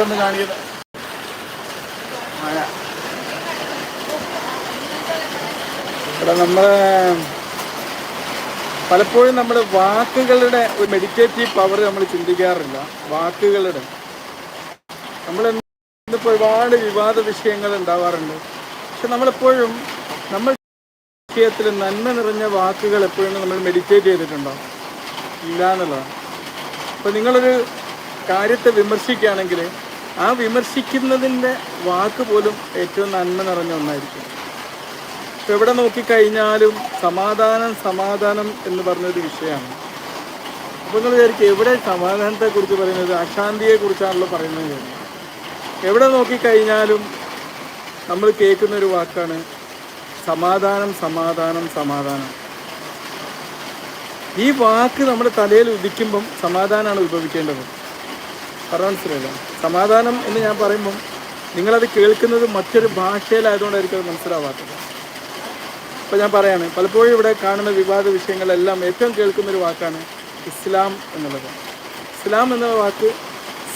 ഒന്ന് കാണിക്കുന്നത് മഴ. ഇവിടെ നമ്മൾ പലപ്പോഴും നമ്മൾ വാക്കുകളുടെ ഒരു മെഡിറ്റേറ്റീവ് പവർ നമ്മൾ ചിന്തിക്കാറില്ല. വാക്കുകളുടെ. നമ്മൾ ഇന്നിപ്പോൾ ഒരുപാട് വിവാദ വിഷയങ്ങൾ ഉണ്ടാവാറുണ്ട്. പക്ഷെ നമ്മളെപ്പോഴും നമ്മൾ വിഷയത്തിൽ നന്മ നിറഞ്ഞ വാക്കുകൾ എപ്പോഴും നമ്മൾ മെഡിറ്റേറ്റ് ചെയ്തിട്ടുണ്ടോ? ഇല്ല എന്നുള്ളതാണ് അപ്പോൾ നിങ്ങളൊരു കാര്യത്തെ വിമർശിക്കുകയാണെങ്കിൽ ആ വിമർശിക്കുന്നതിന്റെ വാക്ക് പോലും ഏറ്റവും നന്മ നിറഞ്ഞ ഒന്നായിരിക്കും. ഇപ്പോൾ എവിടെ നോക്കിക്കഴിഞ്ഞാലും സമാധാനം സമാധാനം എന്ന് പറഞ്ഞൊരു വിഷയമാണ്. അപ്പോൾ നിങ്ങൾ വിചാരിക്കും എവിടെ സമാധാനത്തെക്കുറിച്ച് പറയുന്നത്? അശാന്തിയെക്കുറിച്ചാണല്ലോ പറയുന്നത്. എവിടെ നോക്കിക്കഴിഞ്ഞാലും നമ്മൾ കേൾക്കുന്ന ഒരു വാക്കാണ് സമാധാനം സമാധാനം സമാധാനം. ഈ വാക്ക് നമ്മുടെ തലയിൽ ഉദിക്കുമ്പം സമാധാനമാണ് ഉത്ഭവിക്കേണ്ടത്. മനസ്സിലായില്ല. സമാധാനം എന്ന് ഞാൻ പറയുമ്പം നിങ്ങളത് കേൾക്കുന്നത് മറ്റൊരു ഭാഷയിലായതുകൊണ്ടായിരിക്കും അത് മനസ്സിലാവാത്തത്. അപ്പോൾ ഞാൻ പറയാണ് പലപ്പോഴും ഇവിടെ കാണുന്ന വിവാദ വിഷയങ്ങളെല്ലാം ഏറ്റവും കേൾക്കുന്ന ഒരു വാക്കാണ് ഇസ്ലാം എന്നുള്ളത്. ഇസ്ലാം എന്നുള്ള വാക്ക്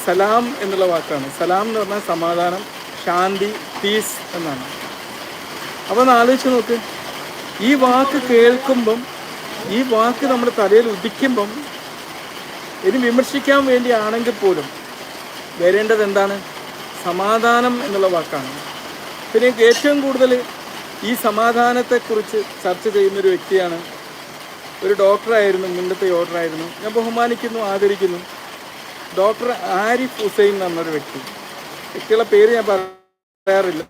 സലാം എന്നുള്ള വാക്കാണ്. സലാം എന്ന് പറഞ്ഞാൽ സമാധാനം ശാന്തി പീസ് എന്നാണ്. അപ്പോൾ ഒന്ന് ആലോചിച്ച് നോക്ക്. ഈ വാക്ക് കേൾക്കുമ്പം ഈ വാക്ക് നമ്മുടെ തലയിൽ ഉദിക്കുമ്പം ഇനി വിമർശിക്കാൻ വേണ്ടിയാണെങ്കിൽ പോലും വരേണ്ടത് എന്താണ്? സമാധാനം എന്നുള്ള വാക്കാണ്. പിന്നെ ഏറ്റവും കൂടുതൽ ഈ സമാധാനത്തെക്കുറിച്ച് ചർച്ച ചെയ്യുന്ന ഒരു വ്യക്തിയാണ്. ഒരു ഡോക്ടറായിരുന്നു മുന്നത്തെ ഡോക്ടറായിരുന്നു ഞാൻ ബഹുമാനിക്കുന്നു ആദരിക്കുന്നു. ഡോക്ടർ ആരിഫ് ഹുസൈൻ എന്നൊരു വ്യക്തി. വ്യക്തികളുടെ പേര് ഞാൻ പറയാറില്ല.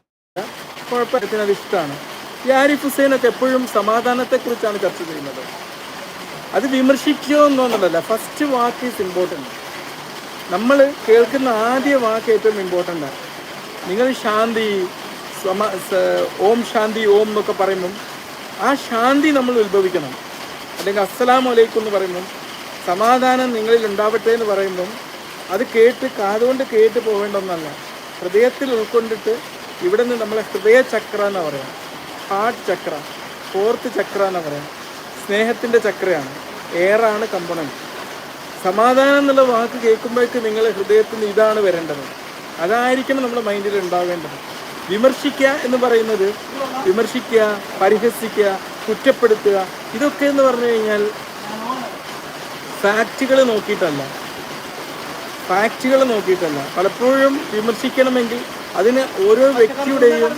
കുഴപ്പത്തിന് അത് ഇഷ്ടമാണ്. ഈ ആരിഫ് ഹുസൈനൊക്കെ എപ്പോഴും സമാധാനത്തെക്കുറിച്ചാണ് ചർച്ച ചെയ്യുന്നത്. അത് വിമർശിക്കുക എന്നൊന്നുമല്ല. ഫസ്റ്റ് വാക്ക് ഈസ് ഇമ്പോർട്ടന്റ്. നമ്മൾ കേൾക്കുന്ന ആദ്യ വാക്ക് ഏറ്റവും ഇമ്പോർട്ടന്റ് ആണ്. നിങ്ങൾ ശാന്തി സമ ഓം ശാന്തി ഓം എന്നൊക്കെ പറയുമ്പം ആ ശാന്തി നമ്മൾ ഉത്ഭവിക്കണം. അല്ലെങ്കിൽ അസ്സലാം അലൈക്കും എന്ന് പറയുമ്പം സമാധാനം നിങ്ങളിൽ ഉണ്ടാവട്ടെ എന്ന് പറയുമ്പം അത് കേട്ട് കാതുകൊണ്ട് കേട്ട് പോവേണ്ട ഒന്നല്ല. ഹൃദയത്തിൽ ഉൾക്കൊണ്ടിട്ട് ഇവിടെ നിന്ന് നമ്മളെ ഹൃദയ ചക്ര എന്ന് പറയാം. ഹാർട്ട് ചക്ര ഫോർത്ത് ചക്ര എന്ന് പറയാം. സ്നേഹത്തിന്റെ ചക്രയാണ്. എയറാണ് കമ്പണന്റ് സമാധാനം എന്നുള്ള വാക്ക് കേൾക്കുമ്പോഴേക്ക് നിങ്ങളെ ഹൃദയത്തിൽ നിന്ന് ഇതാണ് വരേണ്ടത്. അതായിരിക്കണം നമ്മുടെ മൈൻഡിൽ ഉണ്ടാവേണ്ടത്. വിമർശിക്കുക എന്ന് പറയുന്നത് വിമർശിക്കുക പരിഹസിക്കുക കുറ്റപ്പെടുത്തുക ഇതൊക്കെ എന്ന് പറഞ്ഞു കഴിഞ്ഞാൽ ഫാക്റ്റുകൾ നോക്കിയിട്ടല്ല. ഫാക്റ്റുകൾ നോക്കിയിട്ടല്ല. പലപ്പോഴും വിമർശിക്കണമെങ്കിൽ അതിന് ഓരോ വ്യക്തിയുടെയും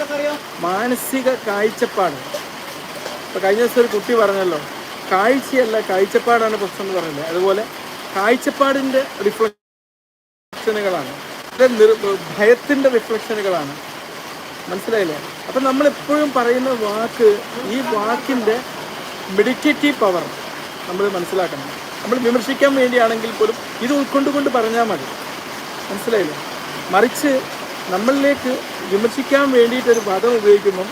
മാനസിക കാഴ്ചപ്പാട്. ഇപ്പം കഴിഞ്ഞ ദിവസം ഒരു കുട്ടി പറഞ്ഞല്ലോ കാഴ്ചയല്ല കാഴ്ചപ്പാടാണ് പ്രശ്നം എന്ന് പറയുന്നത് അതുപോലെ കാഴ്ചപ്പാടിന്റെ റിഫ്ലക്ഷനുകളാണ്. ഭയത്തിന്റെ റിഫ്ലക്ഷനുകളാണ്. മനസ്സിലായില്ലേ? അപ്പം നമ്മൾ എപ്പോഴും പറയുന്ന വാക്ക് ഈ വാക്കിന്റെ മെഡിറ്റേറ്റീവ് പവർ നമ്മൾ മനസ്സിലാക്കണം. നമ്മൾ വിമർശിക്കാൻ വേണ്ടിയാണെങ്കിൽ പോലും ഇത് ഉൾക്കൊണ്ടുകൊണ്ട് പറഞ്ഞാൽ മതി. മനസ്സിലായില്ലേ? മറിച്ച് നമ്മളിലേക്ക് വിമർശിക്കാൻ വേണ്ടിയിട്ടൊരു പദം ഉപയോഗിക്കുമ്പം